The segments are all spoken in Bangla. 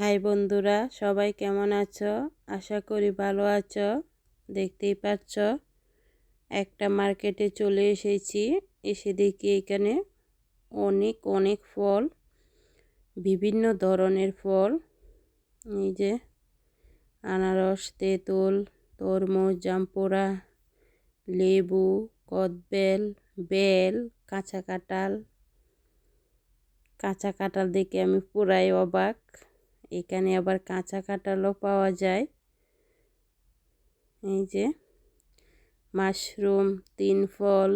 হাই বন্ধুরা, সবাই কেমন আছো? আশা করি ভালো আছো। দেখতেই পাচ্ছ, একটা মার্কেটে চলে এসেছি। এসে দেখি এখানে অনেক অনেক ফল, বিভিন্ন ধরনের ফল। এই যে আনারস, তেঁতুল, তরমুজ জামপোড়া লেবু, কদবেল, বেল, কাঁচা কাঁঠাল। কাঁচা কাঁঠাল দেখে আমি পুরাই অবাক। এখানে আবার কাঁচা কাঁঠালও পাওয়া যায়। এই যে মাশরুম, তিন ফল,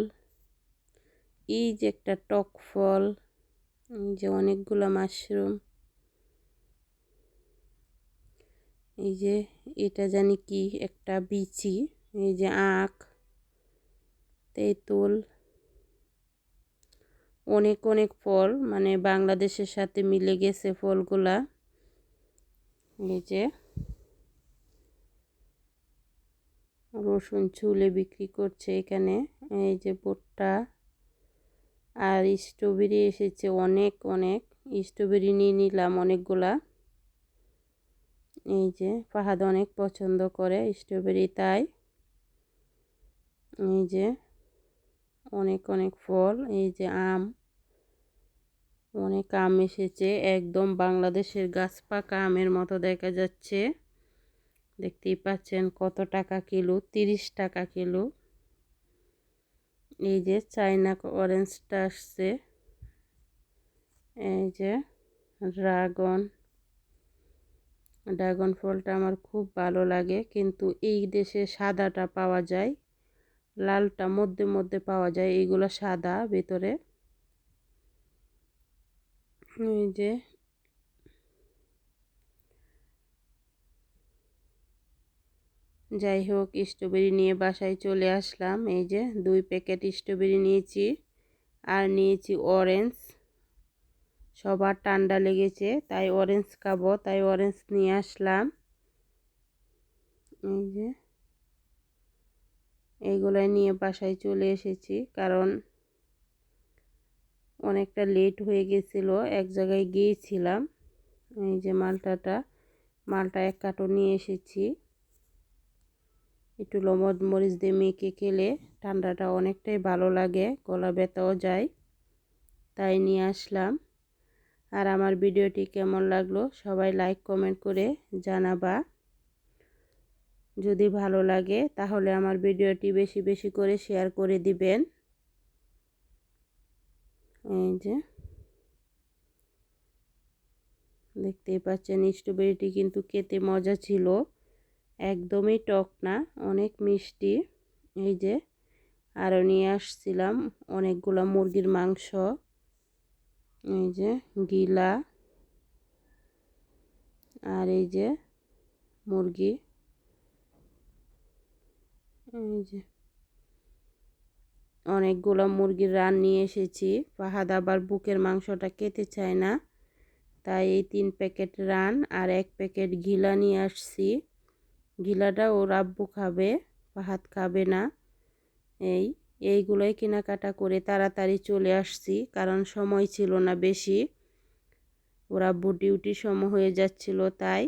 এই যে একটা টক ফল, এই যে অনেকগুলো মাশরুম। এই যে এটা জানি কি একটা বিচি, এই যে আখ, তেঁতুল, অনেক অনেক ফল মানে বাংলাদেশের সাথে মিলে গেছে ফলগুলা। যে রসুন চুলে বিক্রি করছে এখানে। এই যে ভুট্টা আর স্ট্রবেরি এসেছে অনেক অনেক। স্ট্রবেরি নিয়ে নিলাম অনেকগুলা। এই যে ফাহাদ অনেক পছন্দ করে স্ট্রবেরি, তাই। এই যে অনেক অনেক ফল, এই যে আম। অনেক আম এসেছে, একদম বাংলাদেশের গাছ পাকা আমের মতো দেখা যাচ্ছে। দেখতেই পাচ্ছেন কত টাকা কিলো, তিরিশ টাকা কিলো। এই যে চাইনা অরেঞ্জটা আসছে। এই যে ড্রাগন ড্রাগন ফলটা আমার খুব ভালো লাগে, কিন্তু এই দেশে সাদাটা পাওয়া যায়, লালটা মধ্যে মধ্যে পাওয়া যায় এইগুলো সাদা ভেতরে। এই যে। যাই হোক স্ট্রবেরি নিয়ে বাসায় চলে আসলাম। এই যে দুই প্যাকেট স্ট্রবেরি নিয়েছি আর নিয়েছি অরেঞ্জ সবার ঠান্ডা লেগেছে, তাই অরেঞ্জ খাব, তাই অরেঞ্জ নিয়ে আসলাম। এই যে এইগুলাই নিয়ে বাসায় চলে এসেছি, কারণ অনেকটা লেট হয়ে গেছিল, এক জায়গায় গিয়েছিলাম। এই যে মালটাটা, মালটা এক কার্টন নিয়ে এসেছি। একটু লমদ মরিচ দিয়ে মেখে খেলে ঠান্ডাটা অনেকটাই ভালো লাগে, গলা ব্যথাও যায়, তাই নিয়ে আসলাম। আর আমার ভিডিওটি কেমন লাগল সবাই লাইক কমেন্ট করে জানাবা। যদি ভালো লাগে তাহলে আমার ভিডিওটি বেশি বেশি করে শেয়ার করে দিবেন। এই যে, দেখতেই পাচ্ছেন স্ট্রবেরিটি কিন্তু খেতে মজা ছিল। একদমই টক না, অনেক মিষ্টি। এই যে আরও নিয়ে আসছিলাম অনেকগুলো মুরগির মাংস। এই যে, গিলা। আর এই যে, মুরগি। এই যে অনেকগুলো মুরগির রান নিয়ে এসেছি। ফাহাদ আবার বুকের মাংসটা খেতে চায় না। তাই এই তিন প্যাকেট রান আর এক প্যাকেট ঘিলা নিয়ে আসছি। ঘিলাটা ও রাব্বু খাবে, ফাহাদ খাবে না। এই, এইগুলোই কেনাকাটা করে তাড়াতাড়ি চলে আসছি, কারণ সময় ছিল না বেশি। ওর আব্বু ডিউটি সময় হয়ে যাচ্ছিল, তাই।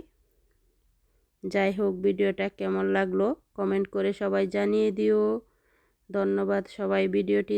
যাই হোক, ভিডিওটা কেমন লাগল কমেন্ট করে সবাই জানিয়ে দিও। ধন্যবাদ সবাই ভিডিওটি